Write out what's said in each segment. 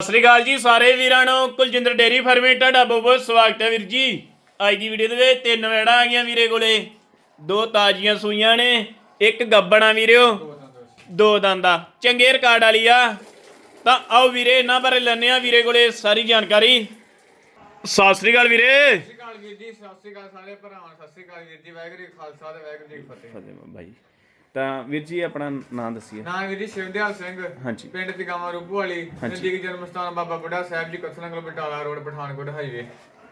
ਸਤਿ ਸ੍ਰੀ ਅਕਾਲ ਜੀ ਸਾਰੇ ਵੀਰਾਂ ਨੂੰ। ਕੁਲਜਿੰਦਰ ਡੇਰੀ ਫਾਰਮੇ ਤੁਹਾਡਾ ਬਹੁਤ ਬਹੁਤ ਸਵਾਗਤ ਹੈ ਵੀਰ ਜੀ। ਅੱਜ ਦੀ ਵੀਡੀਓ ਦੇ ਵਿੱਚ ਤਿੰਨ ਵੈੜਾਂ ਆ ਗਈਆਂ ਵੀਰੇ ਕੋਲੇ। ਦੋ ਤਾਜ਼ੀਆਂ ਸੂਈਆਂ ਨੇ ਇੱਕ ਗੱਬਣਾ ਵੀਰਿਓ ਦੋ ਦੰਦਾ ਚੰਗੇ ਰਿਕਾਰਡ ਵਾਲੀ ਆ। ਤਾਂ ਆਓ ਵੀਰੇ ਇਹਨਾਂ ਬਾਰੇ ਲੈਣੇ ਆ ਵੀਰੇ ਕੋਲੇ ਸਾਰੀ ਜਾਣਕਾਰੀ। ਸਤਿ ਸ੍ਰੀ ਅਕਾਲ ਵੀਰੇ। ਸਤਿ ਸ਼੍ਰੀ ਅਕਾਲ ਵੀਰ ਜੀ ਸਤਿ ਸ਼੍ਰੀ ਅਕਾਲ ਸਾਰੇ ਭਰਾਵਾਂ ਸਤਿ ਸ਼੍ਰੀ ਅਕਾਲ ਵੀਰ ਜੀ ਵਾਹਿਗੁਰੂ ਖਾਲਸਾ ਤੇ ਵਾਹਿਗੁਰੂ ਜੀ ਫਤਿਹ। ਫਤਿਹ ਬਾਈ ਤਾਂ ਵੀਰ ਜੀ ਆਪਣਾ ਨਾਮ ਦੱਸੀਏ। ਨਾਂ ਵੀਰ ਜੀ ਸ਼ਿਵਦਿਆਲ ਸਿੰਘ। ਹਾਂਜੀ। ਪਿੰਡ ਤਿਗਾਵਾ ਰੂਪੂ ਵਾਲੀ। ਨਜ਼ਦੀਕ ਜਨਮ ਸਥਾਨ ਬਾਬਾ ਬੁੱਢਾ ਸਾਹਿਬ ਜੀ ਕਥਨਾ ਕੋਲ ਬਟਾਲਾ ਰੋਡ ਪਠਾਨਕੋਟ ਹਾਈਵੇ।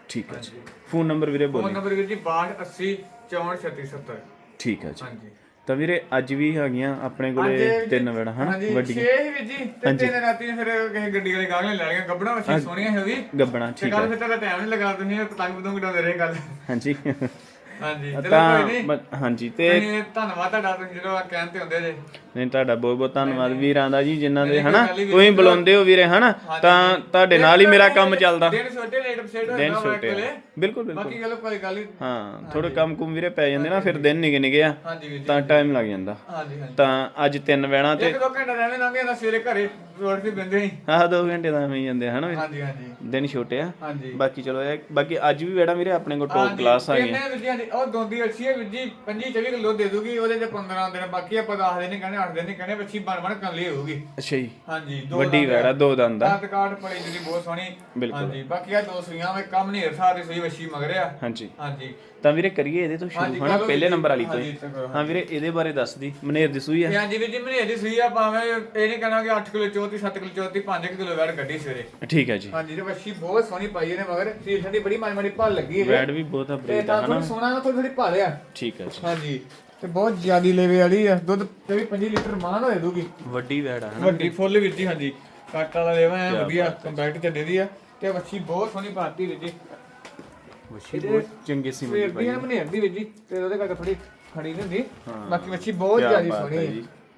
ਠੀਕ ਹੈ ਜੀ। ਫੋਨ ਨੰਬਰ ਵੀਰੇ ਫੋਨ ਬੋਲੀ ਨੰਬਰ ਵੀਰ ਜੀ 6280 643670 ਠੀਕ ਹੈ ਜੀ। ਹਾਂਜੀ। ਤਾਂ ਵੀਰੇ ਅੱਜ ਵੀ ਹੈਗੀਆਂ ਆਪਣੇ ਕੋਲੇ ਤਿੰਨ ਵੈੜਾਂ ਹਨਾ? ਵੱਡੀਆਂ। 6 ਵੀਰ ਜੀ। ਤੇ ਤਿੰਨ ਰਾਤੀ ਫਿਰ ਕਿਸੇ ਗੱਡੀ ਵਾਲੇ ਗਾਗਲੇ ਲੈ ਲਈਆਂ। ਗੱਬੜਾ ਵਛੀ ਸੋਹਣੀਆਂ ਹੈ ਵੀ ਗੱਬਣਾ ਤੇ ਠੀਕ ਕੱਲ ਹੈ। ਫਿਰ ਤੇਰਾ ਟਾਈਮ ਨਹੀਂ ਲਗਾ ਤੁਸੀਂ ਪਤੰਗ ਪਤੰਗ ਉਡਾਉਂਦੇ ਰਹੇ ਕੱਲ ਹਾਂਜੀ। ਹਾਂਜੀ ਚਲੋ ਕੋਈ ਤਾਂ ਨਹੀਂ। ਬ- ਹਾਂਜੀ ਤੇ ਤੇ ਧੰਨਵਾਦ ਤੁਹਾਡਾ ਤੁਸੀਂ ਜਦੋਂ ਕਹਿਣ ਤੇ ਹੁੰਦੇ ਜੇ। ਨਹੀਂ ਤੁਹਾਡਾ ਬਹੁਤ ਬਹੁਤ ਧੰਨਵਾਦ ਵੀਰਾਂ ਦਾ ਜੀ ਜਿਨ੍ਹਾਂ ਦੇ ਨਹੀਂ, ਹਨਾ ਤੁਸੀਂ ਬੁਲਾਉਂਦੇ ਹੋ ਵੀਰੇ ਹਨਾ। ਤਾਂ ਤੁਹਾਡੇ ਨਾਲ ਹੀ ਮੇਰਾ ਕੰਮ ਚੱਲਦਾ। ਦਿਨ ਛੋਟੇ ਲੇਟ ਅਪਸੈਟ ਦਿਨ ਹੋਣਾ ਛੋਟੇ ਆ। ਬਿਲਕੁਲ ਬਿਲਕੁਲ। ਬਾਕੀ ਗੱਲ ਕੋਈ ਗੱਲ ਹੀ ਹਾਂ ਥੋੜੇ ਕੰਮ ਕੁਮ ਵੀਰੇ ਪੈ ਜਾਂਦੇ ਨਾ ਫਿਰ ਦਿਨ ਨਿਗੇ ਨਿਗੇ ਆ ਹਾਂਜੀ ਵੀਰ ਜੀ ਤਾਂ ਟਾਈਮ ਲੱਗ ਜਾਂਦਾ। ਹਾਂਜੀ ਹਾਂਜੀ। ਤਾਂ ਅੱਜ ਤਿੰਨ ਵੈਣਾ ਤੇ ਇੱਕ ਦੋ ਘੰਟਾ ਰਹਿਣੇ ਲੰਘੇ ਨਾ ਸਵੇਰੇ ਘਰੇ ਰੋਡ ਤੇ ਬੰਦੇ ਹੀ। ਆਹ 2 ਘੰਟੇ ਦਾ ਐਵੇਂ ਹੀ ਜਾਂਦੇ ਆ, ਹਨਾ ਵੀਰੇ? ਹਾਂਜੀ ਹਾਂਜੀ। ਦਿਨ ਛੋਟੇ ਆ। ਹਾਂਜੀ। ਬਾਕੀ ਚਲੋ ਇਹ ਬਾਕੀ ਅੱਜ ਵੀ ਵੈੜਾ ਵੀਰੇ ਆਪਣੇ ਕੋਲ ਟੌਪ ਕਲਾਸ ਆ ਕਿੰਨੇ ਹਾਂਜੀ, ਉਹ ਦੋਂਦੀ ਅਲਸੀ ਹੈ ਵੀਰ ਜੀ 25 24 ਕਿਲੋ ਦੇ ਦੂਗੀ ਉਹਦੇ ਤੇ 15 ਦਿਨ ਬਾਕੀ ਆਪਾਂ 10 ਦਿਨ ਨਹੀਂ ਕਹਿੰਦੇ 8 ਦਿਨ ਕਹਿੰਦੇ ਬੱਚੀ ਬਣ ਬਣ ਕਰ ਲਈ ਹੋਊਗੀ। ਅੱਛਾ ਜੀ। ਹਾਂਜੀ ਦੋ ਵੱਡੀ ਵੈੜਾ ਦੋ ਦੰਦ ਆ। ਦੰਦ ਕਾਰਡ ਪੜੀ ਜਿਹੜੀ ਬਹੁਤ ਸੋਹਣੀ। ਬਿਲਕੁਲ। ਹਾਂਜੀ ਬਾਕੀ ਆ ਦੋ ਸੂਈਆਂ ਵਿੱਚ ਕੰਮ ਨਹੀਂ ਸਾਰੇ ਸੂਈ ਵੱਛੀ ਮਗਰਿਆ ਹਾਂਜੀ। ਹਾਂਜੀ। ਤਾਂ ਵੀਰੇ ਕਰੀਏ ਇਹਦੇ ਤੋਂ ਸ਼ੁਰੂ ਹਨਾ? ਪਹਿਲੇ ਜੀ। ਨੰਬਰ ਵਾਲੀ ਤੋਂ ਹੀ। ਵੀਰੇ ਇਹਦੇ ਬਾਰੇ ਦੱਸ ਦੀ ਮਨੇਰ ਦੀ ਸੂਈ ਆ। ਹਾਂਜੀ ਵੀਰ ਜੀ ਮਨੇ ਦੀ ਸੂਈ ਆ ਭਾਵੇਂ ਇਹ ਨਹੀਂ ਕਹਿਣਾ ਕਿ 8 ਕਿਲੋ ਚੌਥੀ 7 ਕਿਲੋ ਚੌਥੀ 5 ਕਿਲੋ ਵੈੜ ਕੱਢੀ ਸਵੇਰੇ। ਠੀਕ ਹੈ ਜੀ। ਹਾਂਜੀ ਤੇ ਵੱਛੀ ਬਹੁਤ ਸੋਹਣੀ ਪਾਈ ਇਹਨੇ ਮਗਰ ਸੀਲ ਠੰਡੀ ਬੜੀ ਮਾੜੀ ਮਾੜੀ ਭਲ ਲੱਗੀ ਹੈ ਵੈੜ ਵੀ ਬਹੁਤ ਆ ਤੇ ਆ ਤਾਂ ਹਨਾ? ਥੋੜੀ ਸੋਹਣਾ ਥੋੜੀ ਥੋੜੀ ਭਲ ਆ। ਠੀਕ ਹੈ ਜੀ। ਹਾਂਜੀ ਤੇ ਬਹੁਤ ਜ਼ਿਆਦੀ ਲੈਵੇ ਵਾਲੀ ਆ। ਦੁੱਧ ਤੇ ਵੀ 5 ਲੀਟਰ ਮਾਨ ਹੋਏ ਦੂਗੀ ਵੱਡੀ ਵੈੜ ਆ ਹਨਾ? ਵੱਡੀ ਫੁੱਲ ਵੀਰ ਜੀ ਹਾਂਜੀ। ਕੱਟ ਵਾਲਾ ਲੈਵਾ ਹੈ ਵਧੀਆ ਕੰਪੈਕਟ ਚੱਲੇ ਦੀ ਆ। ਤੇ ਵੱਛੀ ਬਹੁਤ ਸੋਹਣੀ ਪਾਤੀ ਵੀਰ ਜੀ। ਬਹੁਤ ਚੰਗੀ ਸੀ ਸਵੇਰ ਦੀ ਆ ਮਨੇ ਦੀ ਵੀਰ ਜੀ ਤੇ ਉਹਦੇ ਕਰਕੇ ਥੋੜੀ ਖੜੀ ਨਹੀਂ ਹੁੰਦੀ। ਬਾਕੀ ਵੱਛੀ ਬਹੁਤ ਜ਼ਿਆਦੀ ਸੋਹਣੀ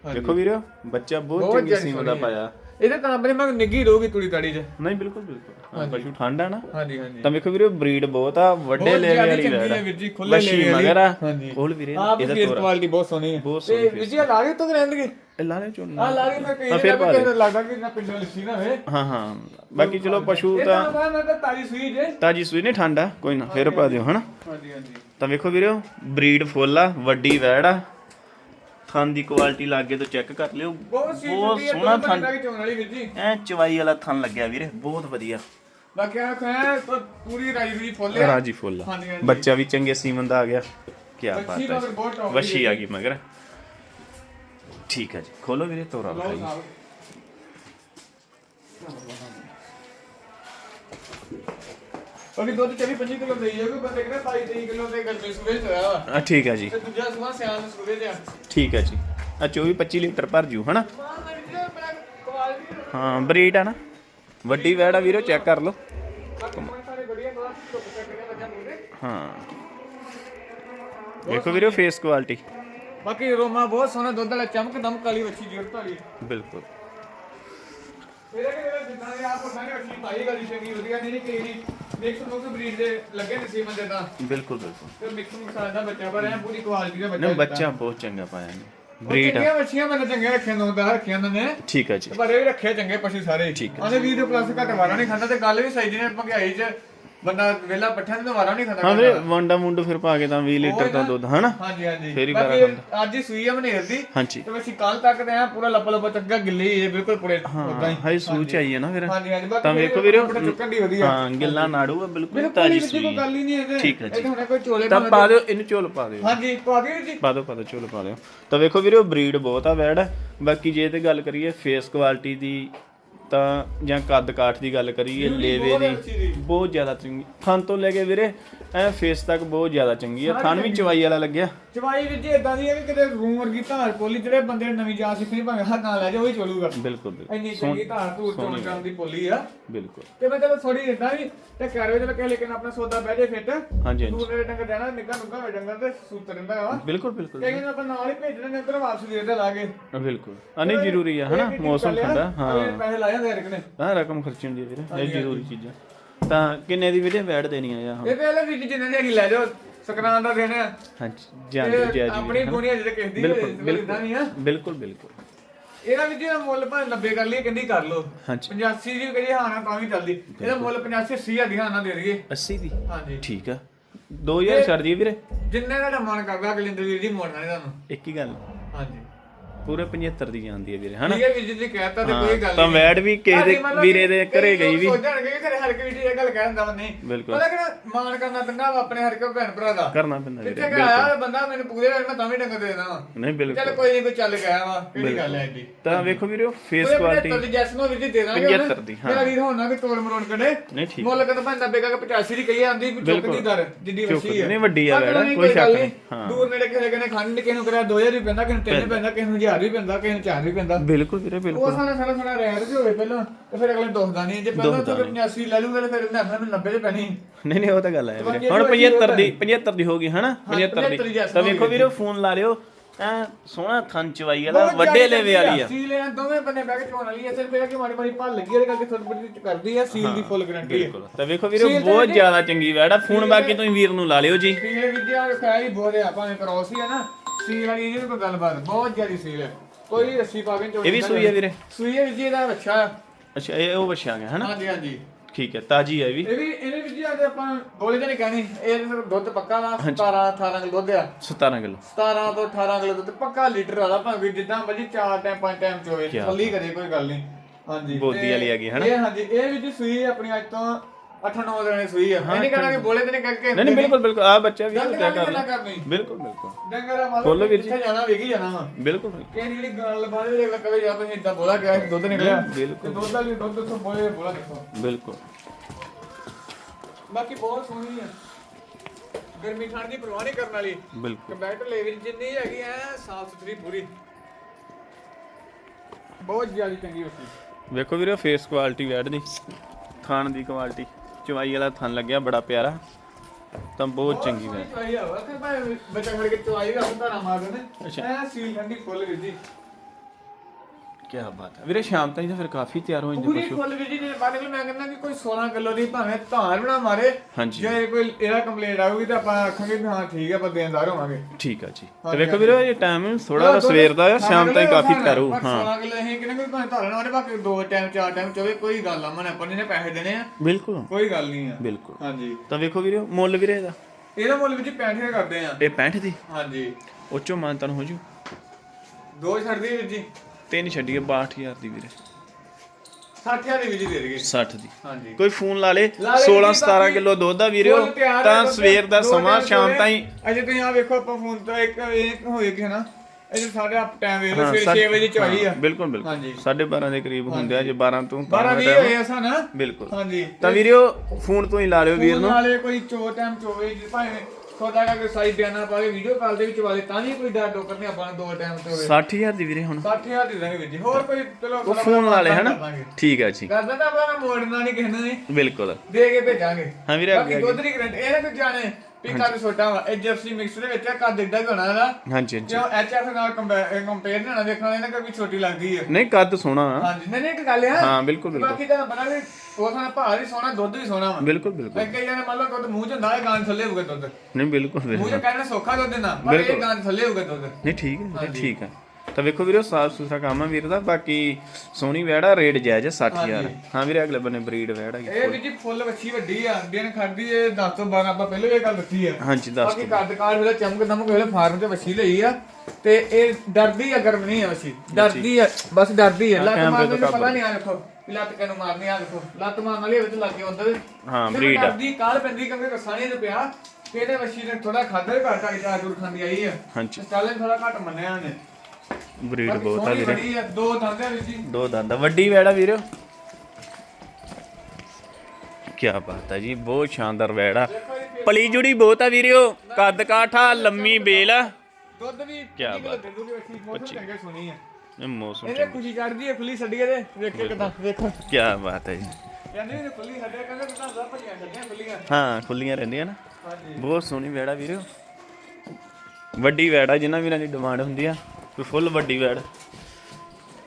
ਹੈ ਦੇਖੋ ਵੀਰੇ ਬੱਚਾ ਬਹੁਤ ਬਹੁਤ ਚੰਗੀ ਜ਼ਿਆਦਾ ਸੀਮ ਦਾ ਸੋਹਣੀ ਹੈ। ਪਾਇਆ। ਇਹਦੇ ਤਾਂ ਆਪਣੇ ਮਗ ਨਿੱਗੀ ਰਹੂਗੀ ਤੁੜੀ ਤਾੜੀ 'ਚ। ਨਹੀਂ ਬਿਲਕੁਲ ਬਿਲਕੁਲ। ਹਾਂ ਪਸ਼ੂ ਠੰਡਾ ਨਾ। ਹਾਂਜੀ ਹਾਂਜੀ। ਤਾਂ ਵੇਖੋ ਵੀਰੇ ਬਰੀਡ ਬਹੁਤ ਆ ਵੱਡੇ ਬਹੁਤ ਲੈਵੇ ਜ਼ਿਆਦਾ ਵਾਲੀ ਚੰਗੀ ਵੈੜ ਹੈ ਆ ਵੀਰ ਜੀ, ਖੁੱਲੇ ਵਸ਼ੀ ਲੈਵੇ ਵਾਲੀ। ਮਗਰ ਆ। ਹਾਂਜੀ। ਕੋਲ ਵੀਰੇ ਆਪ ਇਹਦਾ ਫੇਸ ਤੋਰਾ। ਕੁਆਲਿਟੀ ਬਹੁਤ ਸੋਹਣੀ ਹੈ। ਬਹੁਤ ਤੇ ਸੋਹਣੀ ਵੀਰ ਜੀ ਆ ਲਾ ਕੇ ਤੋਂ ਰਹਿੰਦਗੇ? ਇਹ ਲਾਲੇ ਚੋਣ ਆ ਲਾ ਕੇ ਮੈਂ ਕਈ ਹਾਂ, ਫਿਰ ਪਾ ਦੇ। ਲੱਗਦਾ ਕਿ ਨਾ ਪਿੰਡੋਂ ਲਿਖੀ ਨਾ ਹੋਵੇ ਹਾਂ ਹਾਂ। ਬਾਕੀ ਚਲੋ ਪਸ਼ੂ ਇਹ ਤਾਂ ਮੈਂ ਤਾਂ ਤਾਜੀ ਸੂਈ ਜੇ। ਤਾਜੀ ਸੂਈ ਨੇ ਠੰਡਾ ਕੋਈ ਨਾ ਫਿਰ ਪਾ ਦਿਓ ਹਨਾ? ਹਾਂਜੀ ਹਾਂਜੀ। ਤਾਂ ਵੇਖੋ ਵੀਰੇ ਬਰੀਡ ਫੁੱਲ ਆ ਵੱਡੀ ਵੈੜ ਆ। ਥਣ ਦੀ ਕੁਆਲਿਟੀ ਲਾਗੇ ਤੋਂ ਚੈੱਕ ਕਰ ਲਿਓ। ਬਹੁਤ ਸੋਹਣਾ ਥਣ। ਥਾਂ ਚੋਣ ਵਾਲੀ ਵੀਰ ਜੀ। ਐ ਚਵਾਈ ਵਾਲਾ ਥਣ ਲੱਗਿਆ ਵੀਰੇ ਬਹੁਤ ਵਧੀਆ। ਬਾਕੀ ਆ ਖੈ ਪੂਰੀ ਰਾਜੀ ਵੀ ਫੁੱਲੇ ਰਾਜੀ ਫੁੱਲ ਆ। ਹਾਂਜੀ, ਹਾਂਜੀ। ਬੱਚਾ ਵੀ ਚੰਗੇ ਸੀਮਨ ਦਾ ਆ ਗਿਆ। ਕੀ ਬਾਤ ਹੈ ਵਸ਼ੀ ਆ ਗਈ ਮਗਰ। ਠੀਕ ਹੈ ਜੀ। ਖੋਲੋ ਵੀਰੇ ਤੋਰਾ ਵਿਖਾਈ। ਅਭੀ ਦੁੱਧ 24 25 ਕਿਲੋ ਦੇਈ ਜਾਊਗਾ ਬੰਦੇ ਕਹਿੰਦੇ 22 23 ਕਿਲੋ ਤੇ ਗਰਮੀ ਸੂਬੇ ਚ ਹੋਇਆ ਵਾ। ਆ ਠੀਕ ਹੈ ਜੀ। ਤੇ ਦੂਜਾ ਸੁਆ ਸਿਆਲ ਨੂੰ ਸੂਬੇ ਤੇ ਆ। ਠੀਕ ਹੈ ਜੀ। ਆ 24 25 ਲੀਟਰ ਭਰ ਜੂ ਹਨਾ? ਹਾਂ ਬਰੀਡ ਆ ਨਾ। ਵੱਡੀ ਵੈੜ ਆ ਵੀਰੋ ਚੈੱਕ ਕਰ ਲਓ। ਹਾਂ। ਵੇਖੋ ਵੀਰੋ ਫੇਸ ਕੁਆਲਿਟੀ। ਬਾਕੀ ਰੋਮਾ ਬਹੁਤ ਸੋਹਣਾ ਦੁੱਧ ਵਾਲਾ ਚਮਕ ਦਮਕ ਵਾਲੀ ਵੱਛੀ ਜੁਰਤ ਵਾਲੀ ਬਿਲਕੁਲ। ਇਹਦੇ ਕਿ ਜਿਹੜਾ ਜਿੰਨਾ ਦੇ ਆਪ ਪਤਾ ਨਹੀਂ ਵੱਛੀ ਪਾਈ ਗਲੀ ਚੰਗੀ ਵਧੀਆ ਨਹੀਂ ਨਹੀਂ ਕਈ ਨਹੀਂ। ਮਿਕਸ ਮੁਕਸ ਬਰੀਡ ਦੇ ਲੱਗੇ ਨਸੀਬ ਦੇ ਤਾਂ ਬਿਲਕੁਲ ਬਿਲਕੁਲ। ਤੇ ਮਿਕਸ ਮੁਕਸ ਆ ਜਾਂਦਾ ਬੱਚਾ ਪਰ ਐ ਪੂਰੀ ਕੁਆਲਿਟੀ ਦਾ ਬੱਚਾ ਨਾ ਬੱਚਾ ਬਹੁਤ ਚੰਗਾ ਪਾਇਆ ਨੇ ਬਰੀਡ ਆ। ਚੰਗੀਆਂ ਬੱਚੀਆਂ ਮੈਨੂੰ ਚੰਗੇ ਰੱਖੇ ਨੂੰ ਦਾ ਰੱਖਿਆ ਉਹਨਾਂ ਨੇ। ਠੀਕ ਹੈ ਜੀ। ਪਰ ਇਹ ਵੀ ਰੱਖੇ ਚੰਗੇ ਪਸ਼ੂ ਸਾਰੇ। ਠੀਕ ਉਹਨੇ 20 ਪਲੱਸ ਘੱਟ ਵਾਰਾ ਨਹੀਂ ਖਾਂਦਾ ਤੇ ਗੱਲ ਵੀ ਸਹੀ ਮਹਿੰਗਾਈ 'ਚ ਬੰਦਾ ਵੇਲਾ ਪੱਠਿਆਂ ਤੇ ਵਾਰਾ ਨਹੀਂ ਖਾਂਦਾ ਹਾਂ ਵੀਰੇ ਵੰਡਾ ਮੁੰਡ ਫਿਰ ਪਾ ਕੇ ਤਾਂ 20 ਲੀਟਰ ਦਾ ਦੁੱਧ ਹਨਾ? ਹਾਂਜੀ ਹਾਂਜੀ। ਫੇਰ ਹੀ ਅੱਜ ਹੀ ਸੂਈ ਆ ਮਨੇਰ ਦੀ। ਹਾਂਜੀ। ਤੇ ਵੈਸੇ ਕੱਲ ਤੱਕ ਤੇ ਆ ਪੂਰਾ ਲੱਪ ਲੱਪ ਚੱਗਾ ਗਿੱਲੀ ਇਹ ਬਿਲਕੁਲ ਪੂਰੇ ਉਦਾਂ ਹੀ। ਹਾਈ ਸੂਚ ਆਈ ਹੈ ਨਾ ਫਿਰ। ਹਾਂਜੀ ਹਾਂਜੀ। ਬਾਕੀ ਤਾਂ ਵੇਖੋ ਵੀਰੇ। ਚੁੱਕਣ ਦੀ ਵਧੀਆ। ਹਾਂ ਗਿੱਲਾ ਨਾੜੂ ਆ ਬਿਲਕੁਲ ਤਾਜੀ ਹੀ ਸੂਈ। ਕੋਈ ਗੱਲ ਹੀ ਨਹੀਂ ਇਹਦੇ ਠੀਕ ਹੈ ਜੀ। ਤਾਂ ਹੁਣੇ ਕੋਈ ਚੋਲੇ ਤਾਂ ਪਾ ਦਿਓ। ਇਹਨੂੰ ਝੋਲ ਪਾ ਦਿਓ। ਹਾਂਜੀ ਪਾ ਦਿਓ ਜੀ। ਪਾ ਦਿਓ ਪਾ ਦਿਓ ਝੋਲ ਪਾ ਦਿਓ। ਤਾਂ ਵੇਖੋ ਵੀਰੇ ਬਰੀਡ ਬਹੁਤ ਆ ਵੈੜ। ਬਾਕੀ ਜੇ ਤੇ ਗੱਲ ਕਰੀਏ ਫੇਸ ਕੁਆਲਿਟੀ ਦੀ ਤਾਂ ਜਾਂ ਕੱਦ ਕਾਠ ਦੀ ਗੱਲ ਕਰੀਏ ਲੇਵੇ ਦੀ ਦੀ। ਬਹੁਤ ਜ਼ਿਆਦਾ ਚੰਗੀ। ਥਣ ਤੋਂ ਲੈ ਕੇ ਵੀਰੇ ਐ ਫੇਸ ਤੱਕ ਬਹੁਤ ਜ਼ਿਆਦਾ ਚੰਗੀ ਆ। ਥਣ ਵੀ ਚਵਾਈ ਵਾਲਾ ਲੱਗਿਆ। ਚਵਾਈ ਵੀ ਜੀ ਇਦਾਂ ਦੀ ਹੈ ਕਿ ਕਿਤੇ ਰੂਮ ਵਰਗੀ ਧਾਰ ਪੋਲੀ ਜਿਹੜੇ ਬੰਦੇ ਨੇ ਨਵੀਂ ਜਾ ਸਿੱਖਣੀ ਭਾਵੇਂ ਹੱਥ ਲੈ ਜਾ ਉਹੀ ਚਲੂਗਾ। ਬਿਲਕੁਲ ਬਿਲਕੁਲ। ਇੰਨੀ ਚੰਗੀ ਧਾਰ ਧੂਰ ਚੋਣ ਕਰਨ ਦੀ ਪੋਲੀ ਆ। ਬਿਲਕੁਲ। ਤੇ ਮੈਂ ਚਲੋ ਥੋੜੀ ਇਦਾਂ ਵੀ ਤੇ ਕਰ ਵੇ ਚਲੋ ਕਿ ਲੇਕਿਨ ਆਪਣਾ ਸੌਦਾ ਬਹਿ ਜੇ ਫਿੱਟ। ਹਾਂਜੀ ਹਾਂਜੀ। ਦੂਰ ਨੇੜੇ ਡੰਗਰ ਜਾਣਾ ਨਿੱਕਾ ਨੁੱਕਾ ਵੇ ਡੰਗਰ ਤੇ ਸੂਤਰ ਰਹਿੰਦਾ ਵਾ। ਬਿਲਕੁਲ ਬਿਲਕੁਲ। ਲੇਕਿਨ ਆਪਾਂ ਨਾਲ ਹੀ ਭੇਜਣੇ ਨੇ ਉਧਰ ਵਾਪਸ ਦੇ ਦੇ ਲਾ ਕੇ। ਬਿਲਕੁਲ। ਨਹੀਂ ਜ਼ਰੂਰੀ ਆ ਹਨਾ? ਮੌਸਮ ਠੰਡਾ ਹਾਂ। ਪੈਸੇ ਲਾ ਜਾਂਦੇ ਰਕਨੇ ਹਾਂ ਰਕਮ ਖਰਚਣ ਦੀ ਵੀਰੇ ਇਹ ਜ਼ਰੂਰੀ ਚੀਜ਼ਾਂ। ਤਾਂ ਕਿੰਨੇ ਦੀ ਵੀਰੇ ਵੈੜ ਦੇਣੀ ਆ ਹੁਣ ਇਹ ਤੇ ਲੈ ਵੀ ਜਿੰਨੇ ਦੀ ਲੈ ਜਾਓ ਸਕਰਾਂ ਦਾ ਦੇਣਾ। ਹਾਂਜੀ ਜਾਂਦੇ ਜੈ ਜੀ ਆਪਣੀ ਦੁਨੀਆ ਜਿਹੜੇ ਕਿਸੇ ਦੀ ਬਿਲਕੁਲ ਨਹੀਂ ਆ ਬਿਲਕੁਲ ਬਿਲਕੁਲ ਇਹਦਾ ਵੀ ਜਿਹੜਾ ਮੁੱਲ ਭਾਵੇਂ 90 ਕਰ ਲਈ ਕਹਿੰਦੀ ਕਰ ਹਾਂਜੀ। 85 ਦੀ ਕਹੀ ਹਾਂ ਨਾ ਤਾਂ ਵੀ ਚੱਲਦੀ। ਇਹਦਾ ਮੁੱਲ 85 80 ਹਜ਼ਾਰ ਦੀ ਹਾਂ ਨਾ ਦੇ ਦਈਏ। 80 ਦੀ? ਹਾਂਜੀ। ਠੀਕ ਆ। 2000 ਛੱਡ ਦਈਏ ਵੀਰੇ। ਜਿੰਨੇ ਦਾ ਮਨ ਕਰਦਾ ਕਲਿੰਦਰ ਵੀਰ ਜੀ ਮੋੜਨਾ ਨਹੀਂ ਤੁਹਾਨੂੰ ਇੱਕ ਹੀ ਗੱਲ। ਹਾਂਜੀ। ਪੂਰੇ 75 ਦੀ ਜਾਂਦੀ ਹੈ ਵੀਰੇ ਹਨਾ? ਠੀਕ ਵੀਰ ਜੀ ਤੁਸੀਂ ਕਹਿਤਾ ਤੇ ਕੋਈ ਗੱਲ ਨਹੀਂ। ਤਾਂ ਵੈੜ ਵੀ ਕਿਸੇ ਦੇ ਵੀਰੇ ਦੇ ਘਰੇ ਗਈ ਵੀ। ਸੋਚਣਗੇ ਕਿ ਘਰੇ ਹਰ ਕੋਈ ਇਹ ਗੱਲ ਕਹਿ ਦਿੰਦਾ ਨਹੀਂ। ਬਿਲਕੁਲ। ਲੇਕਿਨ ਮਾਣ ਕਰਨਾ ਪੈਂਦਾ ਵਾ ਆਪਣੇ ਹਰ ਕੋਈ ਭੈਣ ਭਰਾ ਦਾ। ਕਰਨਾ ਪੈਂਦਾ ਵੀਰੇ ਕਿੱਥੇ ਆਇਆ ਬੰਦਾ ਮੈਨੂੰ ਪੂਰੇ ਮੈਂ ਤਾਂ ਵੀ ਡੰਗ ਦੇ ਦਾਂ ਨਹੀਂ ਬਿਲਕੁਲ। ਚਲ ਕੋਈ ਨਹੀਂ ਕੋਈ ਚੱਲ ਗਿਆ ਵਾ ਕਿਹੜੀ ਗੱਲ ਹੈ ਜੀ ਤਾਂ ਵੇਖੋ ਵੀਰੇ ਫੇਸ ਕੁਆਲਿਟੀ 75 ਜੈਸ ਨੂੰ ਵੀਰ ਜੀ ਦੇ ਦਾਂਗੇ 75 ਮੇਰਾ ਵੀਰ ਹੋਣਾ ਕਿ ਤੋਲ ਮਰੋਣ ਕਨੇ ਨਹੀਂ ਠੀਕ। ਮੁੱਲ ਕਦ ਭਾਂ 90 ਕਾ 85 ਦੀ ਕਹੀ ਆਂਦੀ ਚੁੱਕਦੀ ਦਰ ਜਿੱਡੀ ਵਸੀ ਹੈ। ਨਹੀਂ ਵੱਡੀ ਆ ਵੈੜ ਕੋਈ ਸ਼ੱਕ ਨਹੀਂ। ਦੂਰ ਨੇੜੇ ਕਿਸੇ ਕਨੇ ਖੰਡ ਕਿਹਨੂੰ ਕਰਿਆ 2000 ਰੁਪਏ ਪੈਂਦਾ ਕਿਹਨੂੰ 3 ਪੈਂਦਾ ਕਿਹਨੂੰ 1000 ਝਾੜ ਵੀ ਪੈਂਦਾ ਕਿਸੇ ਨੂੰ ਝਾੜ ਵੀ ਪੈਂਦਾ। ਬਿਲਕੁਲ ਵੀਰੇ ਉਹ ਬਿਲਕੁਲ ਸਾਰਾ ਸਾਰਾ ਸਾਰਾ ਰਹਿਰ ਹੋਵੇ ਪਹਿਲਾਂ ਤੇ ਫਿਰ ਅਗਲੇ ਨੂੰ ਨਹੀਂ ਜੇ ਪਹਿਲਾਂ ਤੂੰ 85 ਲੈ ਲੂਗਾ ਫਿਰ ਉਹਨੇ ਆਖਣਾ 90 ਚ ਪੈਣੀ। ਨਹੀਂ ਨਹੀਂ ਉਹ ਤਾਂ ਗੱਲ ਹੈ ਹੁਣ 75 ਦੀ 75 ਦੀ ਹੋ ਗਈ ਹਨਾ? 75 ਦੀ। ਤਾਂ ਵੇਖੋ ਵੀਰੇ ਫੋਨ ਲਾ ਲਿਓ। ਐ ਸੋਹਣਾ ਥਨ ਚਵਾਈ ਵਾਲਾ ਬਹੁਤ ਵੱਡੇ ਜ਼ਿਆਦਾ ਲੈਵੇ ਵਾਲੀ ਆ। ਸੀਲ ਇਹਨਾਂ ਦੋਵੇਂ ਬੰਨੇ ਬੈਗ ਚੋਣ ਵਾਲੀ ਐ ਸਿਰਫ ਇਹ ਕਿ ਮਾੜੀ ਮਾੜੀ ਭੱਲ ਲੱਗੀ ਉਹਦੇ ਕਰਕੇ ਥੋੜੀ ਬੜੀ ਕਰਦੀ ਐ ਸੀਲ ਦੀ ਫੁੱਲ ਗਰੰਟੀ ਐ ਤਾਂ ਵੇਖੋ ਵੀਰੇ ਬਹੁਤ ਜ਼ਿਆਦਾ ਚੰਗੀ ਵੈੜ ਫੋਨ ਬਾਕੀ ਤੁਸੀਂ ਵੀਰ ਨੂੰ ਲਾ ਲਿਓ ਜੀ। ਪਿਛਲੇ ਵਿਦਿਆ ਸਾਰੀ ਬੋਲੇ ਆ ਭਾਵੇਂ ਕ੍ਰੋਸ ਆ ਨਾ। ਸੀਲ ਵਾਲੀ ਇਹਦੀ ਕੋਈ ਗੱਲਬਾਤ ਬਹੁਤ ਜ਼ਿਆਦੀ ਸੀਲ ਹੈ। ਕੋਈ ਰੱਸੀ ਪਾ ਕੇ ਚੋਣ ਇਹ ਵੀ ਸੂਈ ਹੈ ਵੀਰੇ? ਸੂਈ ਹੈ ਜੀ ਇਹਦਾ ਅੱਛਾ ਅੱਛਾ ਇਹ ਉਹ ਵਛਾ ਗਿਆ ਹਨਾ? ਹਾਂਜੀ ਹਾਂਜੀ। ਠੀਕ ਹੈ ਤਾਜੀ ਹੈ ਵੀ। ਇਹ ਵੀ ਇਹਦੇ ਵਿੱਚ ਅੱਜ ਆਪਾਂ ਗੋਲੇ ਤਾਂ ਨਹੀਂ ਕਹਿਣੀ ਇਹ ਦੁੱਧ ਪੱਕਾ ਵਾ 17 18 ਕਿਲੋ ਦੁੱਧ ਆ। 17 ਕਿਲੋ। 17 ਤੋਂ 18 ਕਿਲੋ ਦੁੱਧ ਪੱਕਾ ਲੀਟਰ ਵਾਲਾ ਭਾਵੇਂ ਜਿੱਦਾਂ ਮਰਜ਼ੀ 4 ਟਾਈਮ 5 ਟਾਈਮ ਚੋਵੇ ਥੱਲੀ ਕਰੇ ਕੋਈ ਗੱਲ ਨਹੀਂ। ਹਾਂਜੀ ਬੋਦੀ ਵਾਲੀ ਹੈਗੀ, ਹਨਾ? ਇਹ ਹਾਂਜੀ ਇਹ ਵੀ ਜੀ ਸੂਈ ਆਪਣੀ ਅੱਜ ਤੋਂ 8-9 ਦਿਨਾਂ ਦੀ ਸੂਈ ਆ। ਇਹ ਨਹੀਂ ਕਹਣਾ ਕਿ ਬੋਲੇ ਤੇ ਨਹੀਂ ਕਰਕੇ ਨਹੀਂ ਨਹੀਂ ਬਿਲਕੁਲ ਬਿਲਕੁਲ। ਆ ਬੱਚਾ ਵੀ ਕਿਆ ਕਰ ਬਿਲਕੁਲ ਬਿਲਕੁਲ। ਡੰਗਰ ਖੋਲੋ ਵੀਰ ਜੀ। ਜਿੱਥੇ ਜਾਣਾ ਵੇਗੀ ਜਾਣਾ ਵਾ। ਬਿਲਕੁਲ। ਕਿਸੇ ਜਿਹੜੀ ਗੱਲ ਬਾਰੇ ਦੇਖ ਲੈ ਕਵੇ ਜਾਂ ਤੁਸੀਂ ਇਦਾਂ ਬੋਲਾ ਗਿਆ ਦੁੱਧ ਨਿਕਲਿਆ। ਬਿਲਕੁਲ। ਦੁੱਧ ਵਾਲੀ ਦੁੱਧ ਤੋਂ ਬੋਲੇ ਬੋਲਾ ਦੇਖੋ। ਬਿਲਕੁਲ। ਬਾਕੀ ਬਹੁਤ ਸੋਹਣੀ ਆ। ਗਰਮੀ ਠੰਡ ਦੀ ਪਰਵਾਹ ਨਹੀਂ ਕਰਨ ਵਾਲੀ। ਬਿਲਕੁਲ। ਕੰਪੈਕਟ ਲੈਵਲ ਜਿੰਨੀ ਹੈਗੀ ਐ ਸਾਫ਼ ਸੁਥਰੀ ਪੂਰੀ। ਬਹੁਤ ਜ਼ਿਆਦਾ ਚੰਗੀ ਹੋਤੀ। ਵੇਖੋ ਵੀਰੇ ਫੇਸ ਕੁਆਲਿਟੀ ਵੈਡ ਦੀ ਥਣ ਦੀ ਕੁਆਲਿਟੀ ਚਵਾਈ ਵਾਲਾ ਥਣ ਲੱਗਿਆ ਬੜਾ ਪਿਆਰਾ। ਤਾਂ ਬਹੁਤ ਚੰਗੀ ਵੈਡ ਚਵਾਈ ਬੱਚਾ ਖੜ ਕੇ ਚਵਾਈ ਦਾ ਹੁੰਦਾ ਨਾ ਮਾਰ ਦਿੰਦੇ। ਅੱਛਾ। ਐ ਸੀਲ ਠੰਡੀ ਫੁੱਲ ਵੀਰ ਜੀ ਕੀ ਬਾਤ ਹੈ। ਵੀਰੇ ਸ਼ਾਮ ਤਾਈਂ ਤਾਂ ਫਿਰ ਕਾਫੀ ਤਿਆਰ ਹੋ ਜਾਂਦੇ ਪੂਰੀ ਪਸ਼ੂ। ਫੁੱਲ ਵੀਰ ਜੀ ਨੇ ਵਿੱਚ ਮੈਂ ਕਹਿੰਦਾ ਕਿ ਕੋਈ 16 ਕਿਲੋ ਦੀ ਭਾਵੇਂ ਧਾਰ ਬਣਾ ਮਾਰੇ ਹਾਂਜੀ। ਜੇ ਕੋਈ ਇਹਦਾ ਕੰਪਲੇਂਟ ਆਊਗੀ ਤਾਂ ਆਪਾਂ ਆਖਾਂਗੇ ਵੀ ਹਾਂ ਠੀਕ ਹੈ ਆਪਾਂ ਦੇਣਦਾਰ ਹੋਵਾਂਗੇ। ਠੀਕ ਆ ਜੀ। ਤੇ ਵੇਖੋ ਵੀਰੇ ਇਹ ਟਾਈਮ ਥੋੜਾ ਜਿਹਾ ਸਵੇਰ ਦਾ ਆ ਸ਼ਾਮ ਤਾਈਂ ਕਾਫੀ ਤਿਆਰ ਹੋਊ ਹਾਂ। 16 ਕਿਲੋ ਅਸੀਂ ਕਿਨੇ ਕੋਈ ਭਾਵੇਂ ਧਾਰਨ ਵਾਲੇ ਬਾਕੀ ਦੋ ਟਾਈਮ ਚਾਰ ਟਾਈਮ ਚੋਵੇ ਕੋਈ ਗੱਲ ਆ ਮਨੇ ਆਪਾਂ ਨੇ ਪੈਸੇ ਦੇਣੇ ਆ। ਬਿਲਕੁਲ। ਕੋਈ ਗੱਲ ਨਹੀਂ ਆ। ਬਿਲਕੁਲ। ਹਾਂਜੀ। ਤਾਂ ਵੇਖੋ ਵੀਰੇ ਮੁੱਲ ਵੀਰੇ ਇਹਦਾ। ਇਹਦਾ ਮੁੱਲ ਵਿੱਚ 65 ਕਰਦੇ ਆ। ਇਹ 65 ਦੀ? ਹਾਂਜੀ। ਉੱਚੋਂ ਮਾਨਤਨ ਹੋ ਜੂ। ਦੋ ਛੱਡਦੀ ਵੀਰ ਜੀ। ਤਿੰਨ ਛੱਡੀਏ 62000 ਦੀ ਵੀਰੇ। 60000 ਦੀ ਵੀਰ ਜੀ ਦੇ ਦੇਗੇ 60 ਦੀ। ਹਾਂਜੀ। ਕੋਈ ਫੋਨ ਲਾ ਲੇ ਲਾ ਲੇ 16 ਜੀ, 17 ਬਾਕੀ ਕਿਲੋ ਦੁੱਧ ਦਾ ਵੀਰੇ ਫੁੱਲ ਤਿਆਰ ਤਾਂ ਸਵੇਰ ਦਾ ਸਮਾਂ ਸ਼ਾਮ। ਤਾਈਂ। ਅਜੇ ਤੁਸੀਂ ਆ ਵੇਖੋ ਆਪਾਂ ਫੋਨ ਤੋਂ ਇੱਕ ਇੱਕ ਹੋਏ ਕਿ ਹਨਾ? ਇਹ ਸਾਡੇ ਆਪ ਟਾਈਮ ਵੇਖ ਲਓ ਹਾਂ, ਸਵੇਰੇ ਸਾਢੇ- 6 ਵਜੇ ਚਵਾਈ ਆ। ਬਿਲਕੁਲ ਬਿਲਕੁਲ। ਹਾਂਜੀ। 12:30 ਦੇ ਕਰੀਬ ਹੁੰਦੇ ਆ ਜੇ 12 ਤੋਂ 12 20 time- ਹੋਏ ਆ ਸਨ ਬਿਲਕੁਲ। ਹਾਂਜੀ। ਤਾਂ ਵੀਰਿਓ ਫੋਨ ਤੋਂ ਹੀ ਲਾ ਲਿਓ ਵੀਰ ਨੂੰ। ਨਾਲੇ ਕੋਈ ਚੋ ਟਾਈਮ ਚੋਵੇ ਜੇ ਭਾਵੇਂ ਖੋਦਾ ਕਰਕੇ ਸਾਈ ਬਿਆਨਾ ਪਾ ਕੇ ਵੀਡੀਓ ਕਾਲ ਦੇ ਵਿੱਚ ਵਾਲੇ ਤਾਂ ਵੀ ਕੋਈ ਡਰ ਡੋਕਰ ਨਹੀਂ ਆਪਾਂ ਨੂੰ ਦੋ ਟਾਈਮ ਤੇ ਹੋਵੇ। 60000 ਦੀ ਵੀਰੇ ਹੁਣ। 60000 ਦੇ ਦਾਂਗੇ ਵੀਰ ਜੀ। ਹੋਰ ਕੋਈ ਚਲੋ ਉਹ ਫੋਨ ਲਾ ਲੇ ਹਨਾ? ਠੀਕ ਆ ਜੀ। ਕਰਦਾ ਤਾਂ ਆਪਾਂ ਮੋੜਨਾ ਨਹੀਂ ਕਿਸੇ ਨੇ ਬਿਲਕੁਲ। ਦੇ ਕੇ ਭੇਜਾਂਗੇ। ਹਾਂ ਵੀਰੇ ਬਾਕੀ ਦੀ ਗਰੰਟੀ ਇਹ ਨਾ ਜਾਣੇ ਵੀ ਕੱਦ ਛੋਟਾ ਵਾ ਇਹ ਜਰਸੀ ਮਿਕਸ ਦੇ ਵਿੱਚ ਕੱਦ ਏਡਾ ਕੁ ਹੋਣਾ ਇਹਦਾ ਹਾਂਜੀ ਹਾਂਜੀ। ਜੋ ਐਚਐਫ ਨਾਲ ਕੰਪੇਅਰ ਨਹੀਂ ਹੋਣਾ ਦੇਖਣਾ ਇਹਨਾਂ ਕੋਈ ਛੋਟੀ ਲੱਗਦੀ ਹੈ ਨਹੀਂ ਕੱਦ ਸੋਹਣਾ ਹਾਂਜੀ ਨਹੀਂ ਨਹੀਂ ਇੱਕ ਗੱਲ ਹੈ ਹਾਂ ਬਿਲਕੁਲ ਬਿਲਕੁਲ। ਬਾਕੀ ਤਾਂ ਪਤਾ ਵੀ ਉਹ ਤਾਂ ਭਾਰ ਹੀ ਸੋਹਣਾ ਦੁੱਧ ਵੀ ਸੋਹਣਾ ਵਾ। ਬਿਲਕੁਲ ਬਿਲਕੁਲ। ਕਈ ਜਣੇ ਮੰਨ ਲਓ ਦੁੱਧ ਮੂੰਹ ਚ ਹੁੰਦਾ ਹੈ ਗਾਂ ਥੱਲੇ ਹੋਊਗਾ ਦੁੱਧ। ਨਹੀਂ ਬਿਲਕੁਲ ਮੂੰਹ ਬਿਲਕੁਲ ਚ ਕਹਿਣਾ ਸੌਖਾ ਦੁੱਧ ਨਾ ਪਰ ਇਹ। ਗਾਂ ਥੱਲੇ ਹੋਊਗਾ ਦੁੱਧ। ਨਹੀਂ ਠੀਕ ਹੈ ਠੀਕ ਹੈ। ਤਾਂ ਵੇਖੋ ਵੀਰੇ ਸਾਫ਼ ਸੁਥਰਾ ਕੰਮ ਆ ਵੀਰ ਦਾ ਬਾਕੀ ਸੋਹਣੀ ਵੈੜਾ ਰੇਟ ਜਾਇਜ਼ ਹੈ 60000 ਹਾਂ ਵੀਰੇ ਅਗਲੇ ਬੰਨੇ ਬਰੀਡ ਵੈੜ ਹੈਗੀ ਇਹ ਵੀ ਜੀ ਫੁੱਲ ਵੱਛੀ ਵੱਡੀ ਆ ਦਿਨ ਖੜਦੀ ਏ 10 ਤੋਂ 12 ਆਪਾਂ ਪਹਿਲਾਂ ਵੀ ਇਹ ਗੱਲ ਦੱਸੀ ਆ। ਹਾਂਜੀ ਦੱਸ ਬਾਕੀ ਕੱਦ ਕਾਰ ਵੇਲੇ ਚਮਕ ਦਮਕ ਵੇਲੇ ਫਾਰਮ ਤੇ ਵੱਛੀ ਲਈ ਆ ਤੇ ਇਹ ਡਰਦੀ ਆ ਗਰਮ ਨਹੀਂ ਆ ਵੱਛੀ। ਡਰਦੀ ਆ ਬਸ ਡਰਦੀ ਆ। ਲੱਤ ਮਾਰਨ ਨੂੰ ਪਤਾ ਨਹੀਂ ਆ ਦੇਖੋ ਵੀ ਲੱਤ ਕਿਨੂੰ ਮਾਰਨੀ ਆ ਦੇਖੋ ਲੱਤ ਮਾਰਨ ਵਾਲੀ ਵਿੱਚ ਲੱਗੇ ਹੁੰਦਾ ਹਾਂ, ਆ। ਡਰਦੀ ਕਾਲ ਪੈਂਦੀ ਕਿਉਂਕਿ ਕਸਾਣੀ ਤੇ ਪਿਆ। ਤੇ ਇਹਦੇ ਵੱਛੀ ਨੇ ਥੋੜਾ ਖਾਦਾ ਘੱਟ ਜੂਰ ਖਾਂਦੀ ਆਈ ਆ। ਹਾਂਜੀ। ਸਟਾਲੇ ਥੋੜਾ ਘੱਟ ਮੰਨਿਆ ਨੇ ਬਰੀਡ ਬਹੁਤ ਆ ਵੀਰੇ। ਆ ਦੋ ਦੰਦ ਆ ਜੀ। ਦੋ ਦੰਦ ਆ, ਵੱਡੀ ਵੈੜਾ ਵੀਰੇ। ਕੀ ਬਾਤ ਹੈ ਜੀ ਬਹੁਤ ਸ਼ਾਨਦਾਰ ਵੈੜਾ ਪਲੀ ਜੁੜੀ ਬਹੁਤ ਆ ਵੀਰਿਓ ਕੱਦ ਕਾਠਾ ਲੰਮੀ ਬੇਲ ਆ। ਦੁੱਧ ਵੀ ਕਿਆ ਕਿੰਨੀ ਕਿਲੋ ਦੇ ਦੂਗੀ ਵੱਛੀ ਮੌਸਮ ਚੰਗੇ ਸੁਣੀ ਆ। ਇਹ ਮੌਸਮ ਇਹਦੇ ਖੁਸ਼ੀ ਚੜਦੀ ਹੈ ਖੁੱਲੀ ਛੱਡੀ ਇਹਦੇ। ਵੇਖੇ ਕਿਦਾਂ ਵੇਖੋ। ਕੀ ਬਾਤ ਹੈ ਜੀ। ਕਹਿੰਦੇ ਨੇ ਖੁੱਲੀ ਛੱਡਿਆ ਕਹਿੰਦੇ ਤਾਂ ਸਭ ਭੱਜੀਆਂ ਛੱਡੀਆਂ ਖੁੱਲੀਆਂ। ਹਾਂ ਖੁੱਲੀਆਂ ਰਹਿੰਦੀਆਂ ਨਾ। ਹਾਂਜੀ। ਬਹੁਤ ਸੋਹਣੀ ਵੈੜਾ ਵੀਰੇ। ਵੱਡੀ ਵੈੜ ਆ ਜਿਨ੍ਹਾਂ ਵੀਰਾਂ ਦੀ ਡਿਮਾਂਡ ਹੁੰਦੀ ਆ। ਕੋਈ ਫੁੱਲ ਵੱਡੀ ਵੈੜ।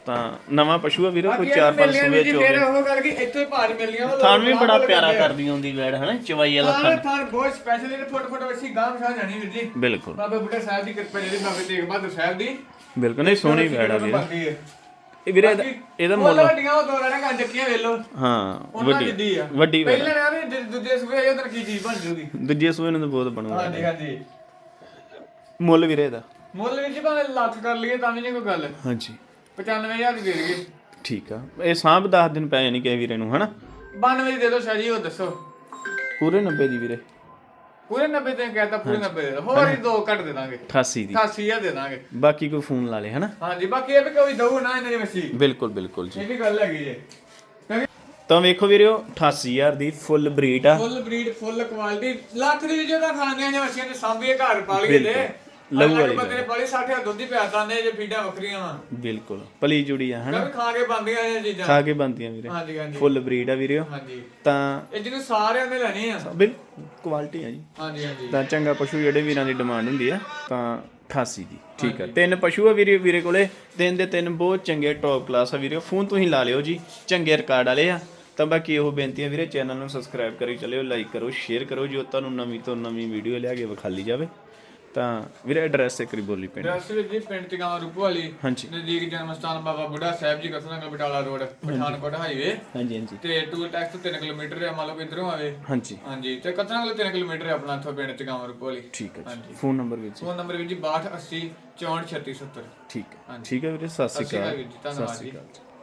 ਤਾਂ ਨਵਾਂ ਪਸ਼ੂ ਆ ਵੀਰੇ ਕੋਈ ਬਾਕੀ 4-5 ਮਿਲਣੀਆਂ ਸੂਏ ਚ ਫੇਰ ਹੋਵੇ ਉਹ ਗੱਲ ਕਿ ਇੱਥੇ ਭਾਰ ਮਿਲਣੀਆਂ ਉਹ ਥਾਨ ਵੀ ਬੜਾ ਪਿਆਰਾ ਕਰਦੀ ਹੁੰਦੀ ਵੈੜ ਹਨਾ? ਚਵਾਈ ਵਾਲਾ ਥਾਨ ਥਾਨ। ਬਹੁਤ ਸਪੈਸ਼ਲ ਇਹਦੇ ਫੋਟੋ ਫੋਟੋ ਅਸੀਂ ਗਾਂਵ ਸ਼ਾਹ ਜਾਣੀ ਵੀਰ ਜੀ। ਬਿਲਕੁਲ। ਬਾਬਾ ਬੁੱਢਾ ਸਾਹਿਬ ਦੀ ਕਿਰਪਾ ਜਿਹੜੀ ਬਾਬੇ ਤੇਗ ਬਹਾਦਰ ਸਾਹਿਬ ਦੀ। ਬਿਲਕੁਲ ਨਹੀਂ ਸੋਹਣੀ ਵੈੜ ਆ ਵੀਰੇ। ਇਹ ਵੀਰੇ ਇਹਦਾ- ਮੁੱਲ। ਵੱਡੀਆਂ ਉਹ ਦੋ ਰਹਿਣਾ ਕਾਂ ਜੱਕੀਆਂ ਵੇਖ ਲਓ। ਹਾਂ ਵੱਡੀ। ਵੱਡੀ ਵਾ। ਪਹਿਲੇ ਨਾ ਵੀ ਦੂਜੇ ਸੂਏ ਉਧਰ ਕੀ ਚੀਜ਼ ਬਣ ਜੂਗੀ। ਦੂਜੇ ਸੂਏ ਨੂੰ ਤਾਂ ਬਹੁਤ ਬਣੂਗਾ। ਹਾਂਜੀ ਹਾਂਜੀ। ਮੁੱਲ ਵੀਰੇ ਇਹਦਾ। ਮੁੱਲ ਵਿੱਚ ਭਾਵੇਂ ਲੱਖ ਕਰ ਲਈਏ ਤਾਂ ਵੀ ਨਹੀਂ ਕੋਈ ਗੱਲ। ਹਾਂਜੀ। 95000 ਦੀ ਦੇ ਦੇਗੇ ਠੀਕ ਆ। ਇਹ ਸਾਂਭ 10 ਦਿਨ ਪੈ ਜਾਣੀ ਕਿ ਵੀਰੇ ਨੂੰ ਹਨਾ? 92 ਦੀ ਦੇ ਦਿਓ ਸ਼ਾਹ ਜੀ ਉਹ ਦੱਸੋ। ਪੂਰੇ 90 ਦੀ ਵੀਰੇ। ਪੂਰੇ 90 ਤੇ ਕਹਤਾ ਪੂਰੇ 90 ਦੇ ਦਿਓ। ਹੋਰ ਹੀ ਦੋ ਘੱਟ ਦੇ ਦਾਂਗੇ। 88 ਦੀ। 88000 ਦੇ ਦਾਂਗੇ। ਬਾਕੀ ਕੋਈ ਫੋਨ ਲਾ ਲੇ ਹਨਾ? ਹਾਂਜੀ ਬਾਕੀ ਇਹ ਵੀ ਕੋਈ ਦਊ ਨਾ ਇਹਨਾਂ ਦੀ ਮੱਛੀ ਬਿਲਕੁਲ ਬਿਲਕੁਲ ਜੀ। ਇਹ ਵੀ ਗੱਲ ਹੈਗੀ ਜੇ। ਤਾਂ ਵੇਖੋ ਵੀਰਿਓ 88000 ਦੀ ਫੁੱਲ ਬਰੀਡ ਆ। Full breed full quality. Lakh ਦੀ ਜੋ ਤਾਂ ਖਾਂਦੇ ਆ ਮੱਛੀਆਂ ਤੇ ਸਾਂਭੀਏ ਘਰ ਪਾਲੀਏ ਦੇ ਲਹੂ ਲਹੂ ਵਾਲੀ ਬੰਦੇ ਨੇ ਪਾਲੀ 60 ਦੁੱਧ ਹੀ ਪਿਆ ਦਾਂਦੇ ਜੇ ਫੀਡਾਂ ਵੱਖਰੀਆਂ ਵਾ ਬਿਲਕੁਲ ਪਲੀ ਜੁੜੀ ਆ ਹਨਾ? ਖਾ ਕੇ ਬੰਦੀਆਂ ਇਹ ਚੀਜ਼ਾਂ। ਖਾ ਕੇ ਬੰਦੀਆਂ ਵੀਰੇ। ਹਾਂਜੀ ਹਾਂਜੀ। ਫੁੱਲ ਬਰੀਡ ਆ ਵੀਰਿਓ ਹਾਂਜੀ। ਤਾਂ ਇਹ ਜਿਹਨੂੰ ਸਾਰਿਆਂ ਨੇ ਲੈਣੀ ਆ। ਬਿਲ ਕੁਆਲਿਟੀ ਆ ਜੀ। ਹਾਂਜੀ ਹਾਂਜੀ। ਤਾਂ ਚੰਗਾ ਪਸ਼ੂ ਜਿਹੜੇ ਵੀਰਾਂ ਦੀ ਡਿਮਾਂਡ ਹੁੰਦੀ ਆ ਤਾਂ 88 ਦੀ। ਠੀਕ ਆ। ਤਿੰਨ ਪਸ਼ੂ ਆ ਵੀਰੇ ਵੀਰੇ ਕੋਲੇ। ਤਿੰਨ ਦੇ ਤਿੰਨ ਬਹੁਤ ਚੰਗੇ ਟੌਪ ਕਲਾਸ ਆ ਵੀਰੇ ਫੋਨ ਤੁਸੀਂ ਲਾ ਲਿਓ ਜੀ ਚੰਗੇ ਰਿਕਾਰਡ ਵਾਲੇ ਆ। ਤਾਂ ਬਾਕੀ ਉਹ ਬੇਨਤੀ ਆ ਵੀਰੇ ਚੈਨਲ ਨੂੰ ਸਬਸਕ੍ਰਾਈਬ ਕਰੀ ਚੱਲਿਓ ਲਾਈਕ ਕਰੋ ਸ਼ੇਅਰ ਕਰੋ। ਜੋ ਤੁਹਾਨੂੰ ਨਵੀਂ ਤੋਂ ਨਵੀਂ ਵੀਡੀਓ ਲਿਆ ਕੇ ਵਿਖਾਲੀ ਜਾਵੇ ਤਾਂ ਵੀਰੇ ਐਡਰੈਸ ਇੱਕ ਵਾਰੀ ਬੋਲੀ ਪਿੰਡ। ਰਸ ਵਿੱਚ ਜੀ ਪਿੰਡ ਟਿਕਾਵਾ ਰੂਪੋ ਵਾਲੀ। ਹਾਂਜੀ। ਨਜ਼ਦੀਕ ਜਨਮ ਸਥਾਨ ਬਾਬਾ ਬੁੱਢਾ ਸਾਹਿਬ ਜੀ ਕਸਨਾ ਬਟਾਲਾ ਰੋਡ ਪਠਾਨਕੋਟ ਹਾਈਵੇ ਹਾਂਜੀ ਹਾਂਜੀ। ਤੇ ਟੂਲ ਟੈਕਸ ਤੋਂ 3 ਕਿਲੋਮੀਟਰ ਹੈ ਮੰਨ ਲਓ ਇਧਰੋਂ ਆਵੇ। ਹਾਂਜੀ। ਹਾਂਜੀ ਤੇ ਕਤਨਾ ਕੋਲ 3 ਕਿਲੋਮੀਟਰ ਹੈ ਆਪਣਾ ਇੱਥੋਂ ਪਿੰਡ ਟਿਕਾਵਾ ਰੂਪੋ ਵਾਲੀ। ਠੀਕ ਹੈ। ਜੀ। ਫੋਨ ਨੰਬਰ ਵਿੱਚ ਫੋਨ ਨੰਬਰ ਵੀ ਜੀ 6280 643670 ਠੀਕ ਹੈ। ਠੀਕ ਹੈ ਵੀਰੇ ਸਤਿ ਸ਼੍ਰੀ ਅਕਾਲ ਜੀ, ਸਤਿ ਧੰਨਵਾਦ ਸ਼੍ਰੀ ਜੀ। ਅਕਾਲ